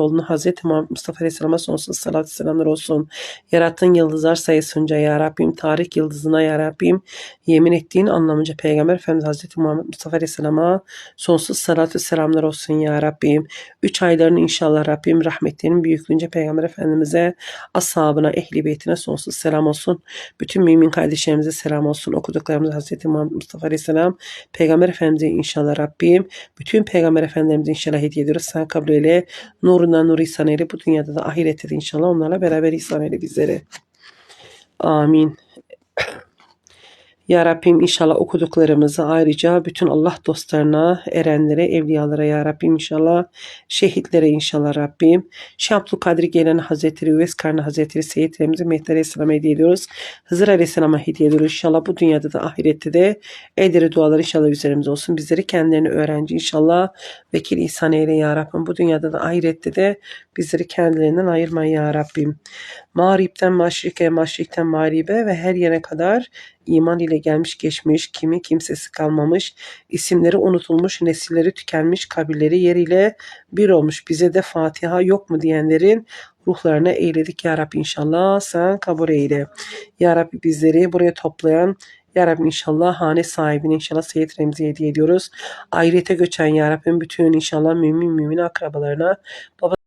Oğlunu Hazreti Mustafa Aleyhisselam'a sonsuz salat selamlar olsun. Yarattığın yıldızlar sayısınca ya Rabbim, tarih yıldızına ya Rabbim, yemin ettiğin anlamınca Peygamber Efendimiz Hazreti Muhammed Mustafa Aleyhisselam'a sonsuz salat ve selamlar olsun ya Rabbim. Üç aylarını inşallah Rabbim rahmetlerinin büyüklüğünce Peygamber Efendimiz'e, ashabına, ehli beytine sonsuz selam olsun. Bütün mümin kardeşlerimize selam olsun. Okuduklarımız Hazreti Muhammed Mustafa Aleyhisselam, Peygamber Efendimiz'e inşallah Rabbim. Bütün Peygamber Efendimize inşallah hediye ediyoruz. Sen kabul eyle. Nurundan nur ihsan eyle. Bu dünyada da ahirette de inşallah onlarla beraber ihsan eyle bizlere. Amin. Ya Rabbim inşallah okuduklarımızı ayrıca bütün Allah dostlarına, erenlere, evliyalara ya Rabbim inşallah, şehitlere inşallah Rabbim. Şeyh Abdülkadir Geylani Hazretleri, Üves Karni Hazretleri, Seyyidlerimize Mehdi Aleyhisselam'a hediye ediyoruz. Hızır Aleyhisselam'a hediye ediyoruz. İnşallah bu dünyada da ahirette de elleri duaları inşallah üzerimize olsun. Bizleri kendilerini öğrenci inşallah vekil ihsan eyle ya Rabbim. Bu dünyada da ahirette de bizleri kendilerinden ayırma ya Rabbim. Mağripten maşrike, maşrikten mağribe ve her yere kadar iman ile gelmiş geçmiş, kimi kimsesi kalmamış, isimleri unutulmuş, nesilleri tükenmiş, kabirleri yeriyle bir olmuş. Bize de Fatiha yok mu diyenlerin ruhlarına eyledik ya Rabbi inşallah sen kabul eyle. Ya Rabbi bizleri buraya toplayan ya Rabbi inşallah hane sahibine inşallah Seyyid Remzi'ye hediye ediyoruz. Ahirete göçen Ya Rabbim bütün inşallah mümin mümin akrabalarına, baba